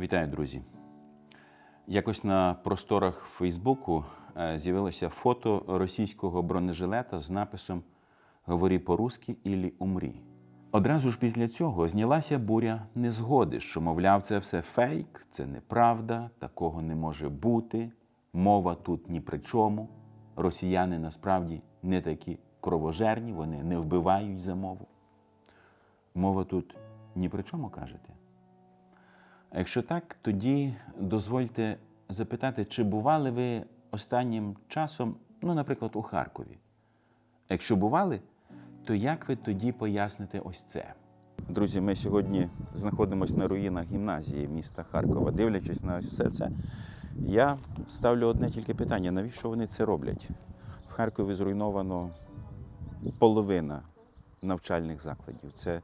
Вітаю, друзі. Якось на просторах Фейсбуку е, з'явилося фото російського бронежилета з написом Говори по-русски ілі умрі. Одразу ж після цього знялася буря незгоди, що, мовляв, це все фейк, це неправда, такого не може бути, мова тут ні при чому. Росіяни насправді не такі кровожерні, вони не вбивають за мову. Мова тут ні при чому кажете. А якщо так, тоді дозвольте запитати, чи бували ви останнім часом, ну, наприклад, у Харкові? Якщо бували, то як ви тоді поясните ось це? Друзі, ми сьогодні знаходимося на руїнах гімназії міста Харкова. Дивлячись на все це, я ставлю одне тільки питання: навіщо вони це роблять? В Харкові зруйновано половина навчальних закладів. Це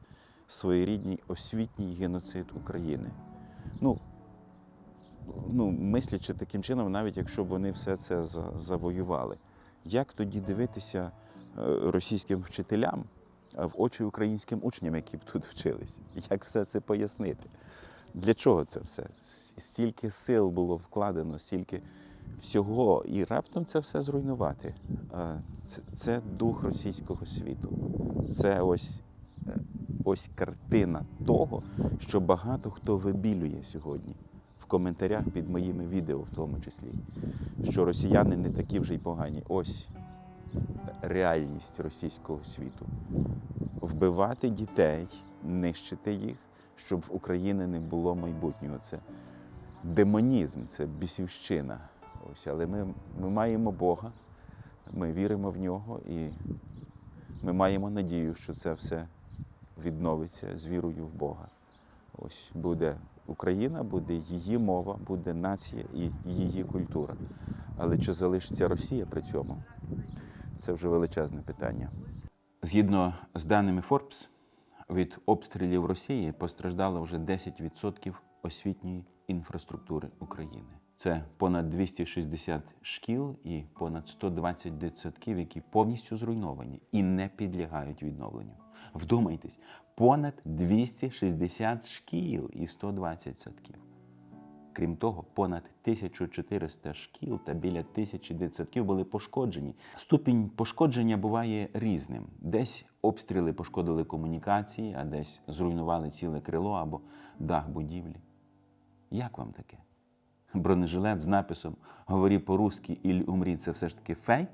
своєрідний освітній геноцид України. Ну, ну, мислячи таким чином, навіть якщо б вони все це завоювали. Як тоді дивитися е, російським вчителям в очі українським учням, які б тут вчились? Як все це пояснити? Для чого це все? Стільки сил було вкладено, стільки всього, і раптом це все зруйнувати. Це, це дух російського світу. Це ось, е, ось картина того, що багато хто вибілює сьогодні в коментарях під моїми відео, в тому числі, що росіяни не такі вже й погані. Ось реальність російського світу. Вбивати дітей, нищити їх, щоб в України не було майбутнього. Це демонізм, це бісівщина. Ось, але ми, ми маємо Бога, ми віримо в нього і ми маємо надію, що це все відновиться з вірою в Бога. Ось буде Україна, буде її мова, буде нація і її культура. Але чи залишиться Росія при цьому? Це вже величезне питання. Згідно з даними Forbes, від обстрілів Росії постраждало вже 10% освітньої інфраструктури України. Це понад 260 шкіл і понад 120 дитсадків, які повністю зруйновані і не підлягають відновленню. Вдумайтесь, понад 260 шкіл і 120 садків. Крім того, понад 1400 шкіл та біля тисячі дитсадків були пошкоджені. Ступінь пошкодження буває різним. Десь обстріли пошкодили комунікації, а десь зруйнували ціле крило або дах будівлі. Як вам таке? Бронежилет з написом Говори по-русски і умрі це все ж таки фейк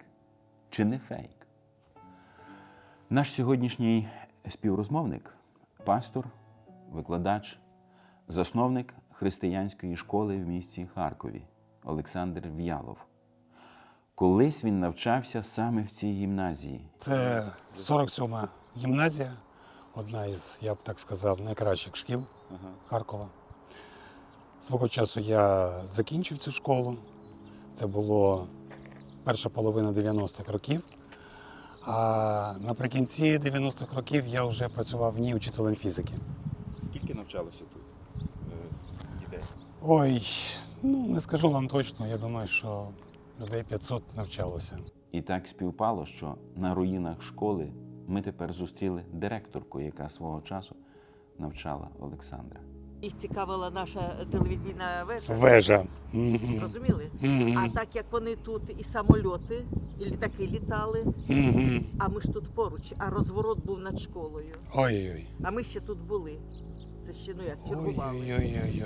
чи не фейк? Наш сьогоднішній співрозмовник пастор, викладач, засновник християнської школи в місті Харкові Олександр В'ялов. Колись він навчався саме в цій гімназії. Це 47-ма гімназія, одна із, я б так сказав, найкращих шкіл Харкова. Свого часу я закінчив цю школу. Це було перша половина 90-х років. А наприкінці 90-х років я вже працював в ній учителем фізики. Скільки навчалося тут дітей? Ой, ну не скажу вам точно, я думаю, що людей 500 навчалося. І так співпало, що на руїнах школи ми тепер зустріли директорку, яка свого часу навчала Олександра. Їх цікавила наша телевізійна вежа. Вежа. Мгм. Зрозуміли? Мгм. А так як вони тут і самольоти, і літаки літали, Мгм. а ми ж тут поруч, а розворот був над школою. Ой-ой-ой. А ми ще тут були. Це ще ну як чергували.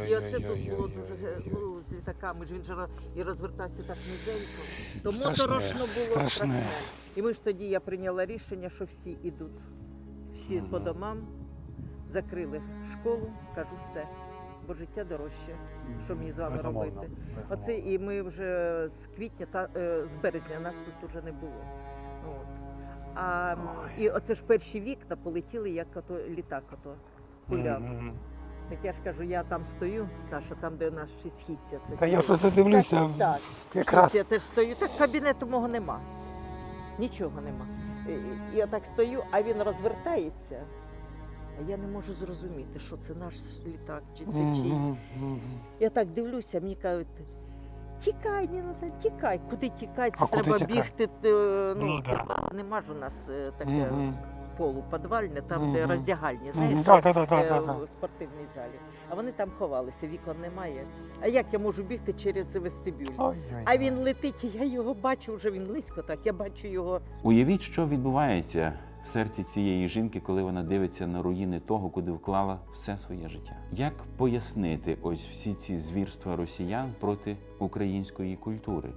І оце тут було дуже ну, з літаками. ж Він же і розвертався так низенько. То Страшне, моторошно було страшне. страшне. І ми ж тоді я прийняла рішення, що всі йдуть. Всі по домам, закрили школу, кажу все. Бо життя дорожче. Що мені з вами робити? Оце і ми вже з квітня та е, з березня нас тут вже не було. От. А і оце ж перші вікна полетіли, як ото літак ото гуляв. Так я ж кажу, я там стою, Саша, там, де наш східця. Це Та я що це дивлюся, Так, так. якраз. Я теж стою, так кабінету мого нема. Нічого нема. Я так стою, а він розвертається. А я не можу зрозуміти, що це наш літак чи це чий. Я так дивлюся, мені кажуть, тікай, Ніна, тікай. Куди тікати? Це А куди треба тікати? бігти. Ну, Ну, да. Нема ж у нас е, таке. Мгм. полу підвальне, там, де Мгм. роздягальні, знаєш, да, е, в спортивній залі. А вони там ховалися, вікон немає. А як я можу бігти через вестибюль? А він летить, і я його бачу, вже він близько так. Я бачу його. Уявіть, що відбувається в серці цієї жінки, коли вона дивиться на руїни того, куди вклала все своє життя. Як пояснити ось всі ці звірства росіян проти української культури?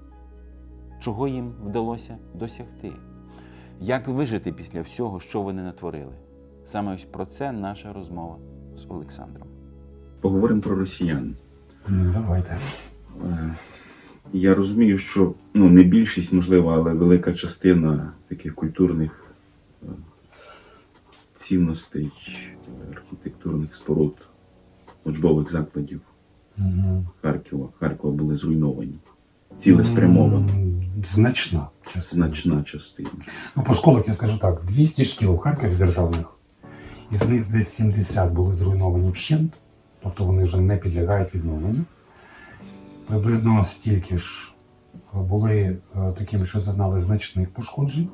Чого їм вдалося досягти? Як вижити після всього, що вони натворили? Саме ось про це наша розмова з Олександром. Поговоримо про росіян. М, Давайте. Е, Я розумію, що ну, не більшість, можливо, але велика частина таких культурних цінностей, архітектурних споруд, учбових закладів Мгм. Харкова, Харкова були зруйновані. Цілеспрямовано, Значна. частина. значна частина. Ну, по школах я скажу так: 200 шкіл в Харкові державних, із них десь 70 були зруйновані вщент, тобто вони вже не підлягають відновленню. Приблизно стільки ж були е, такими, що зазнали значних пошкоджень.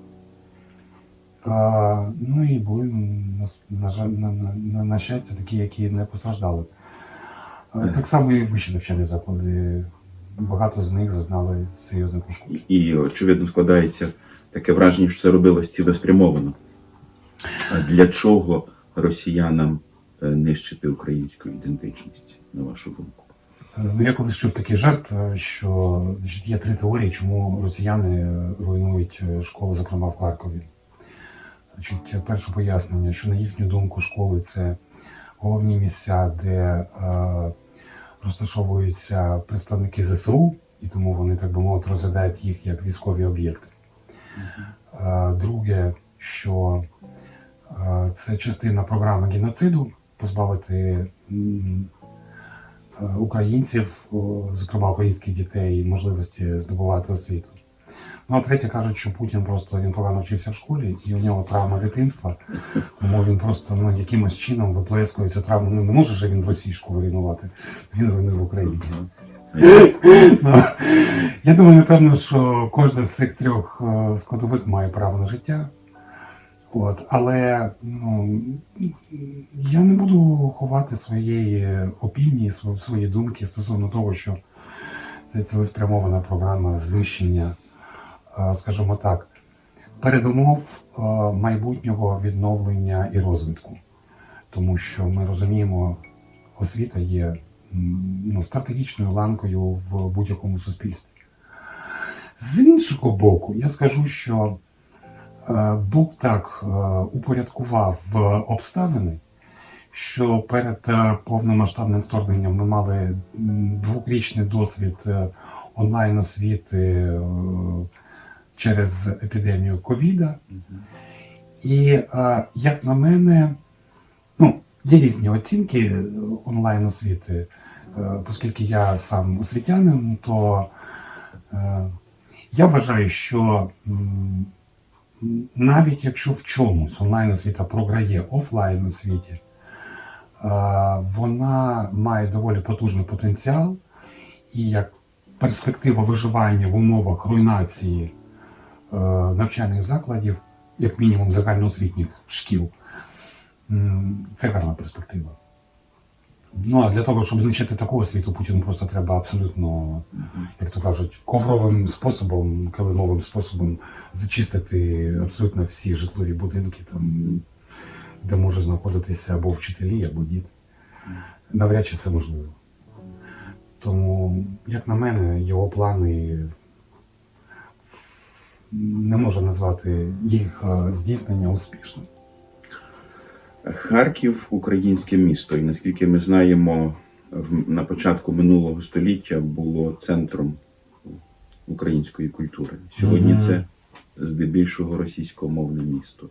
А, ну і були, на, на, жаль, на, на, на, щастя, такі, які не постраждали. Е, Так само і вищі навчальні заклади. Багато з них зазнали серйозних ушкоджень. І, очевидно, складається таке враження, що це робилось цілеспрямовано. А Для чого росіянам е, нищити українську ідентичність, на вашу думку? Ну, я колись чув такий жарт, е, що є три теорії, чому росіяни е, руйнують е, школи, зокрема в Харкові. Значить, перше пояснення, що на їхню думку школи це головні місця, де е, розташовуються представники ЗСУ, і тому вони, так би мовити, розглядають їх як військові об'єкти. Е, Друге, що е, це частина програми геноциду позбавити е, українців, зокрема українських дітей, можливості здобувати освіту. Ну а третє кажуть, що Путін просто він погано вчився в школі, і у нього травма дитинства, тому він просто ну, якимось чином виплескує цю травму. Ну не може же він в Росії школу руйнувати, він руйнує в Україні. Ну, Я думаю, напевно, що кожна з цих трьох е, складових має право на життя. От, але ну, я не буду ховати своєї опінії, сво- свої думки стосовно того, що це цілеспрямована програма знищення, скажімо так, передумов е, майбутнього відновлення і розвитку. Тому що ми розуміємо, освіта є ну, стратегічною ланкою в будь-якому суспільстві. З іншого боку, я скажу, що е, Бог так е, упорядкував е, обставини, що перед е, повномасштабним вторгненням ми мали двохрічний досвід е, онлайн освіти е, через епідемію ковіда. І як на мене, ну, є різні оцінки онлайн освіти, е, оскільки я сам освітянин, то е, я вважаю, що навіть якщо в чомусь онлайн освіта програє офлайн освіті, е, вона має доволі потужний потенціал, і як перспектива виживання в умовах руйнації навчальних закладів, як мінімум загальноосвітніх шкіл, це гарна перспектива. Ну а для того, щоб знищити таку освіту, Путіну просто треба абсолютно, як то кажуть, ковровим способом, килимовим способом зачистити абсолютно всі житлові будинки, там, де може знаходитися або вчителі, або діти. Навряд чи це можливо. Тому, як на мене, його плани не можу назвати їх е, здійснення успішним. Харків українське місто, і наскільки ми знаємо, на початку минулого століття було центром української культури. Сьогодні Мгм. це здебільшого російськомовне місто.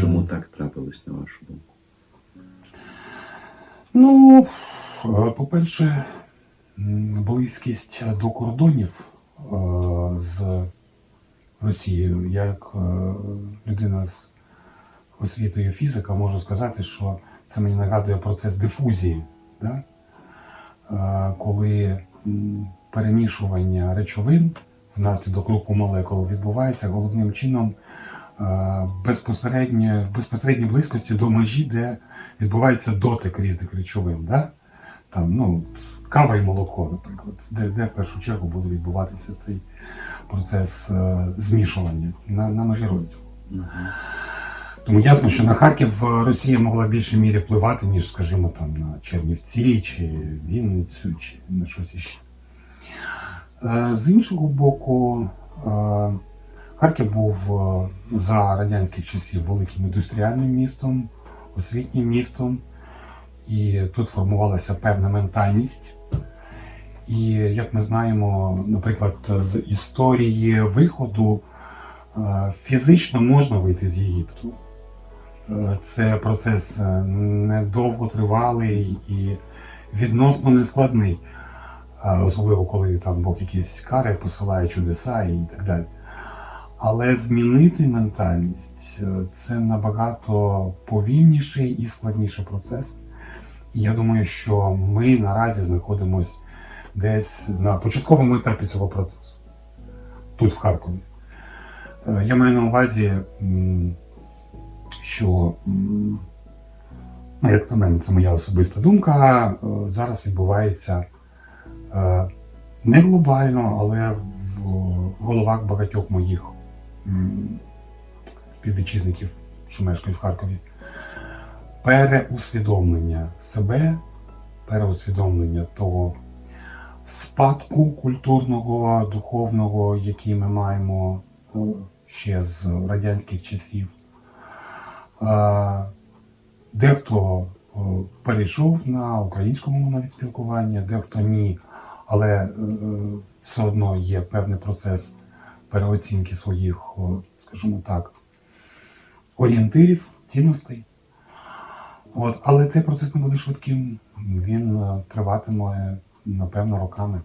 Чому так трапилось, на вашу думку? Ну, е, по-перше, близькість до кордонів е, з Росією. Як е, людина з освітою фізика можу сказати, що це мені нагадує процес дифузії, да? Е, коли перемішування речовин внаслідок руху молекул відбувається головним чином е, безпосередньо, в безпосередній близькості до межі, де відбувається дотик різних речовин. Да? Там, ну, кава і молоко, наприклад, де, де в першу чергу буде відбуватися цей процес е, змішування на, на межі розділу. Тому ясно, що на Харків е, Росія могла в більшій мірі впливати, ніж, скажімо, там на Чернівці чи Вінницю, чи на щось іще. Е, З іншого боку, Харків був за радянських часів великим індустріальним містом, освітнім містом, і тут формувалася певна ментальність. І як ми знаємо, наприклад, з історії виходу е, фізично можна вийти з Єгипту. Е, Це процес е, недовготривалий і відносно нескладний, особливо коли там Бог якісь кари посилає чудеса і так далі. Але змінити ментальність це набагато повільніший і складніший процес. І я думаю, що ми наразі знаходимося десь на початковому етапі цього процесу, тут, в Харкові. Е, Я маю на увазі, що, ну, як на мене, це моя особиста думка, е, зараз відбувається е, не глобально, але в головах багатьох моїх співвітчизників, що мешкають в Харкові, переусвідомлення себе, переусвідомлення того спадку культурного, духовного, який ми маємо е, ще з радянських часів. Е, Дехто е, перейшов на українську мову навіть спілкування, дехто ні, але все одно є певний процес переоцінки своїх, скажімо так, орієнтирів, цінностей. От, але цей процес не буде швидким, він триватиме, напевно, роками.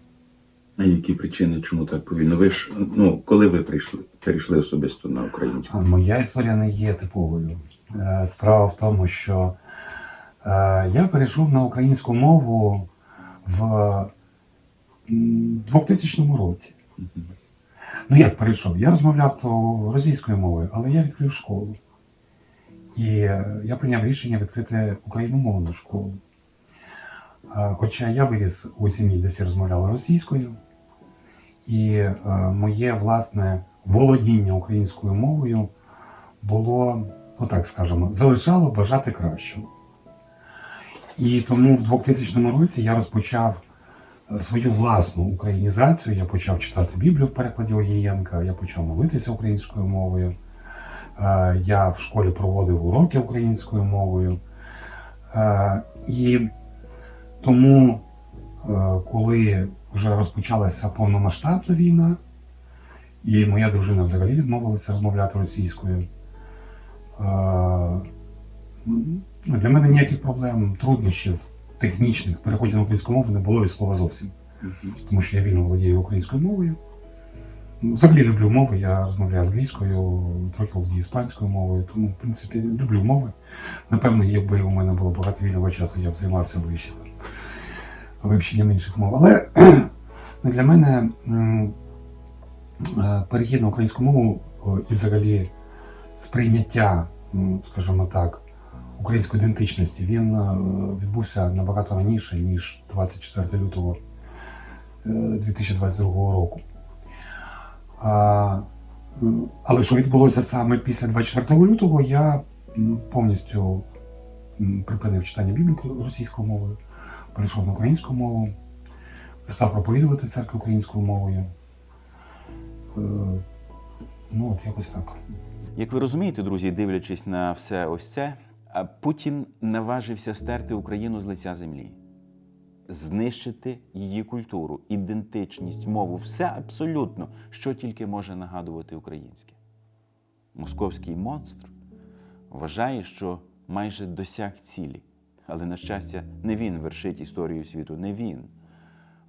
А які причини, чому так повільно? Ви ж, ну, коли ви прийшли, перейшли особисто на українську? Моя історія не є типовою. Е, Справа в тому, що е, я перейшов на українську мову в 2000 році. Ну як перейшов? Я розмовляв то російською мовою, але я відкрив школу. І е, я прийняв рішення відкрити україномовну школу. Е, Хоча я виріс у сім'ї, де всі розмовляли російською, і е, моє власне володіння українською мовою було, ну так скажемо, залишало бажати кращого. І тому в 2000 році я розпочав е, свою власну українізацію. Я почав читати Біблію в перекладі Огієнка, я почав молитися українською мовою. Я в школі проводив уроки українською мовою. І тому, е, коли вже розпочалася повномасштабна війна, і моя дружина взагалі відмовилася розмовляти російською. Е, ну, Для мене ніяких проблем, труднощів технічних переході на українську мову не було від слова зовсім, тому що я вільно володію українською мовою. Взагалі люблю мови, я розмовляю англійською, трохи володію іспанською мовою, тому, в принципі, люблю мови. Напевно, якби у мене було багато вільного часу, я б займався ближче вивченням інших мов. Але ну, для мене е, перехід на українську мову і взагалі сприйняття, скажімо так, української ідентичності, він е, відбувся набагато раніше, ніж 24 лютого е, 2022 року. Але що відбулося саме після 24 лютого, я повністю припинив читання Біблії російською мовою, перейшов на українську мову, став проповідувати церкву українською мовою. Е, Ну, от якось так. Як ви розумієте, друзі, дивлячись на все ось це, Путін наважився стерти Україну з лиця землі, знищити її культуру, ідентичність, мову, все абсолютно, що тільки може нагадувати українське. Московський монстр вважає, що майже досяг цілі. Але, на щастя, не він вершить історію світу, не він.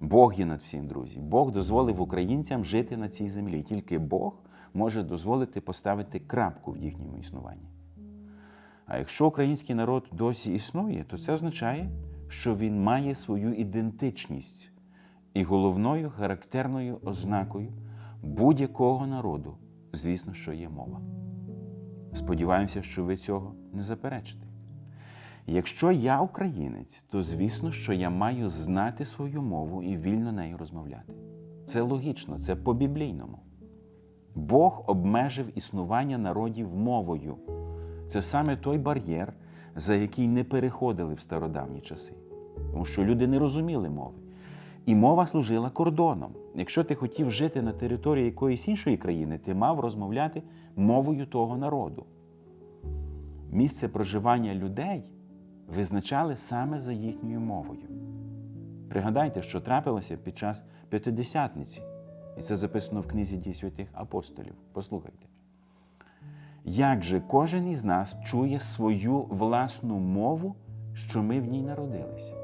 Бог є над всім, друзі. Бог дозволив українцям жити на цій землі. Тільки Бог може дозволити поставити крапку в їхньому існуванні. А якщо український народ досі існує, то це означає, що він має свою ідентичність. І головною характерною ознакою будь-якого народу, звісно, що є мова. Сподіваємося, що ви цього не заперечите. Якщо я українець, то звісно, що я маю знати свою мову і вільно нею розмовляти. Це логічно, це по-біблійному. Бог обмежив існування народів мовою. Це саме той бар'єр, за який не переходили в стародавні часи. Тому що люди не розуміли мови. І мова служила кордоном. Якщо ти хотів жити на території якоїсь іншої країни, ти мав розмовляти мовою того народу. Місце проживання людей визначали саме за їхньою мовою. Пригадайте, що трапилося під час П'ятидесятниці, і це записано в книзі дій святих апостолів. Послухайте. Як же кожен із нас чує свою власну мову, що ми в ній народилися?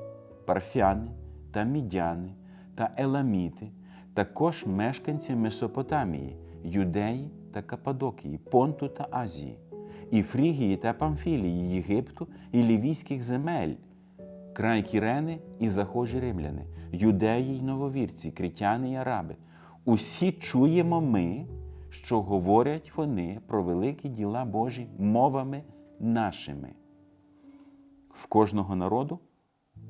Парфяни та мідяни та еламіти, також мешканці Месопотамії, Юдеї та Кападокії, Понту та Азії, і Фрігії та Памфілії, Єгипту і Лівійських земель, край Кірени і захожі римляни, юдеї й нововірці, критяни й араби. Усі чуємо ми, що говорять вони про великі діла Божі мовами нашими. В кожного народу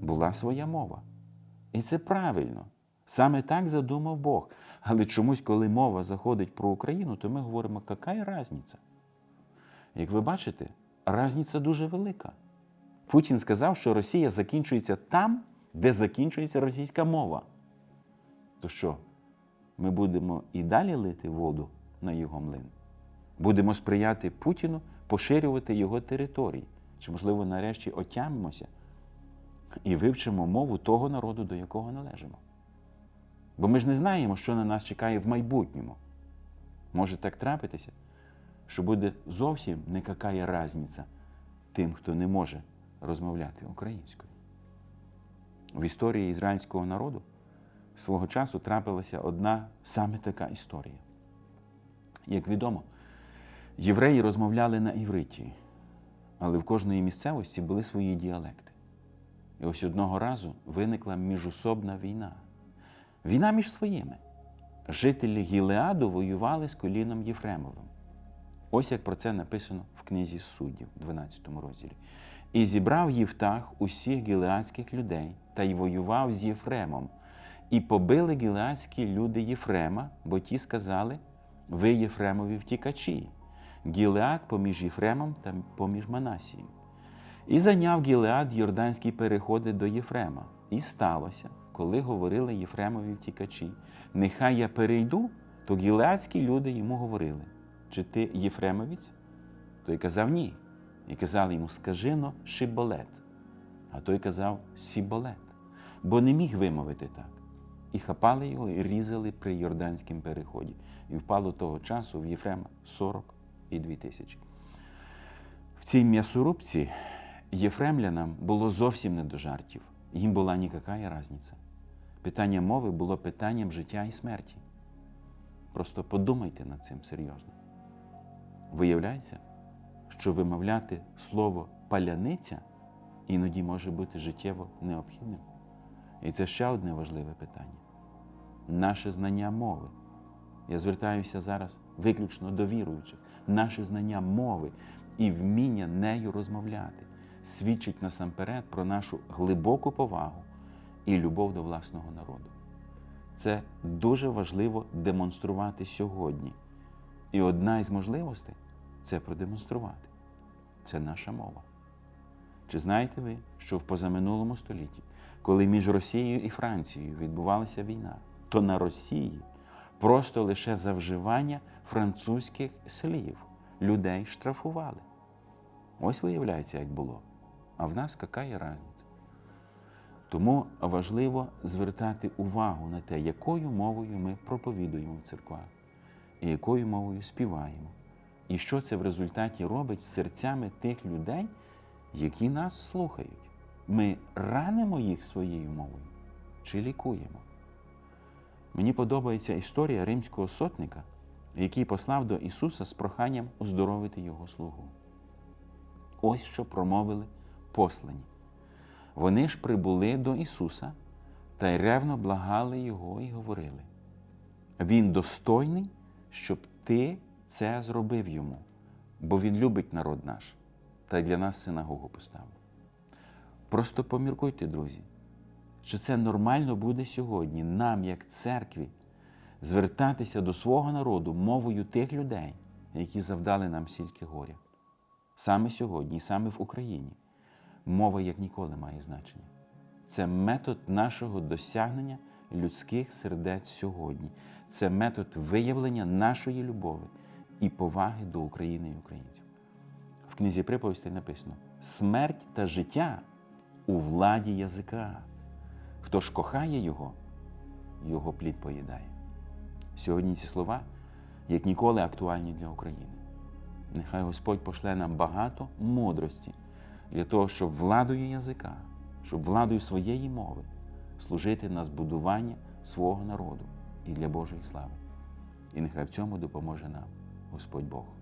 була своя мова. І це правильно. Саме так задумав Бог. Але чомусь, коли мова заходить про Україну, то ми говоримо, яка різниця? Як ви бачите, різниця дуже велика. Путін сказав, що Росія закінчується там, де закінчується російська мова. То що, ми будемо і далі лити воду на його млин? Будемо сприяти Путіну поширювати його території? Чи, можливо, нарешті отямимося і вивчимо мову того народу, до якого належимо? Бо ми ж не знаємо, що на нас чекає в майбутньому. Може так трапитися, що буде зовсім никакая різниця тим, хто не може розмовляти українською. В історії ізраїльського народу свого часу трапилася одна саме така історія. Як відомо, євреї розмовляли на івриті, але в кожної місцевості були свої діалекти. І ось одного разу виникла міжусобна війна. Війна між своїми. Жителі Гілеаду воювали з коліном Єфремовим. Ось як про це написано в книзі суддів, 12 розділі. І зібрав Євтах усіх гілеадських людей та й воював з Єфремом. І побили гілеадські люди Єфрема, бо ті сказали: ви Єфремові втікачі. Гілеад поміж Єфремом та поміж Манасією. І зайняв Гілеад йорданські переходи до Єфрема. І сталося, коли говорили Єфремові втікачі, нехай я перейду, то гілеадські люди йому говорили, чи ти Єфремовець? Той казав ні. І казали йому, скажи но шиболет. А той казав сіболет, бо не міг вимовити так. І хапали його і різали при Йорданському переході. І впало того часу в Єфрема 40 і 2 тисячі. В цій м'ясорубці єфремлянам було зовсім не до жартів. Їм була ніяка різниця. Питання мови було питанням життя і смерті. Просто подумайте над цим серйозно. Виявляється, що вимовляти слово паляниця іноді може бути життєво необхідним. І це ще одне важливе питання. Наше знання мови. Я звертаюся зараз виключно до віруючих. Наше знання мови і вміння нею розмовляти свідчить насамперед про нашу глибоку повагу і любов до власного народу. Це дуже важливо демонструвати сьогодні. І одна із можливостей це продемонструвати. Це наша мова. Чи знаєте ви, що в позаминулому столітті, коли між Росією і Францією відбувалася війна, то на Росії просто лише за вживання французьких слів людей штрафували? Ось виявляється, як було. А в нас яка є різниця? Тому важливо звертати увагу на те, якою мовою ми проповідуємо в церквах, і якою мовою співаємо, і що це в результаті робить з серцями тих людей, які нас слухають. Ми ранимо їх своєю мовою чи лікуємо. Мені подобається історія римського сотника, який послав до Ісуса з проханням оздоровити його слугу. Ось що промовили послані. Вони ж прибули до Ісуса та й ревно благали Його і говорили. Він достойний, щоб ти це зробив йому, бо Він любить народ наш та й для нас синагогу поставив. Просто поміркуйте, друзі, що це нормально буде сьогодні нам, як церкві, звертатися до свого народу мовою тих людей, які завдали нам стільки горя. Саме сьогодні, саме в Україні, мова як ніколи має значення. Це метод нашого досягнення людських сердець сьогодні. Це метод виявлення нашої любові і поваги до України і українців. В книзі приповістей написано: смерть та життя у владі язика. Хто ж кохає його, його плід поїдає. Сьогодні ці слова, як ніколи, актуальні для України. Нехай Господь пошле нам багато мудрості для того, щоб владою язика, щоб владою своєї мови служити на збудування свого народу і для Божої слави. І нехай в цьому допоможе нам Господь Бог.